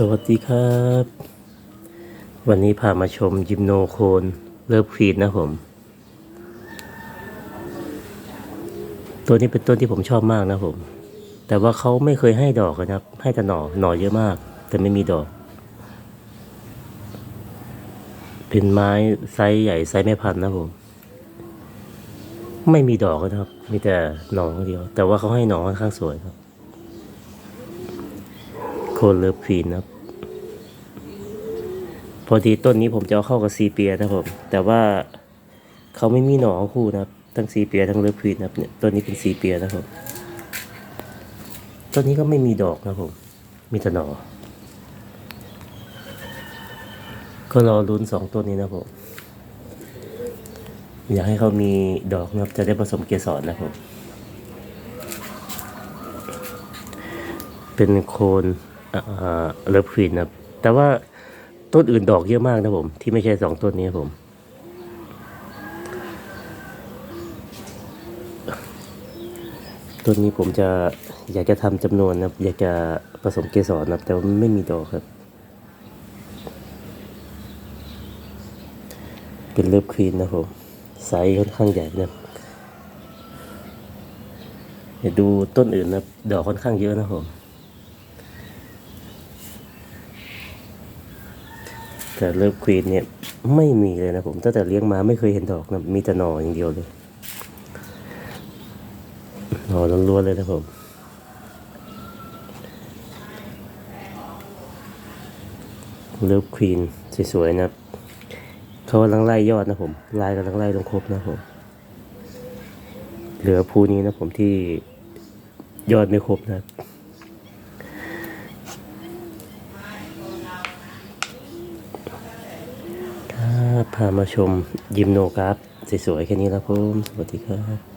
สวัสดีครับ วันนี้พามาชมยิมโนโคนเลิฟควีนนะผม ตัวนี้เป็นต้นที่ผมชอบมากนะผม แต่ว่าเขาไม่เคยให้ดอกนะครับ ให้แต่หน่อหน่อเยอะมาก แต่ไม่มีดอก เป็นไม้ไซส์ใหญ่ไซส์แม่พันธุ์นะผม ไม่มีดอกนะครับ มีแต่หน่ออย่างเดียว แต่ว่าเขาให้หน่อค่อนข้างสวยครับ โคนเลิฟควีนนะครับพอดีต้นนี้ผมจะเอาเข้ากับซีเปียนะครับผม แต่ว่าเขาไม่มีหน่อคู่นะครับ ทั้งซีเปียทั้งเลิฟควีนนะครับเนี่ยต้นนี้เป็นซีเปียนะครับผมต้นนี้ก็ไม่มีดอกนะครับผม มีแต่หน่อก็รอลุ้นสองต้นนี้นะครับผมอยากให้เขามีดอกนะครับจะได้ผสมเกสรนะครับ เป็นโคน เลิฟควีนนะครับ แต่ว่าต้นอื่นดอกเยอะมากนะผม ที่ไม่ใช่สองต้นนี้ครับผม ต้นนี้ผมจะอยากจะทำจำนวนนะอยากจะผสมเกสรนะแต่ว่าไม่มีดอกครับ เป็นเลิฟควีนนะผมไซส์ค่อนข้างใหญ่นะเดี๋ยวดูต้นอื่นนะดอกค่อนข้างเยอะนะผม แต่เลิฟควีนเนี่ยไม่มีเลยนะผมตั้งแต่เลี้ยงมาไม่เคยเห็นดอกนะมีแต่หน่ออย่างเดียวเลยหน่อล้วนๆเลยนะผมเลิฟควีนสวยๆนะครับเขากำลังไล่ยอดนะผมลายกำลังไล่ลงครบนะผมเหลือภูนี้นะผมที่ยอดไม่ครบนะครับ ครับ พามาชมยิมโนกราฟสวยๆแค่นี้แล้วผมสวัสดีครับ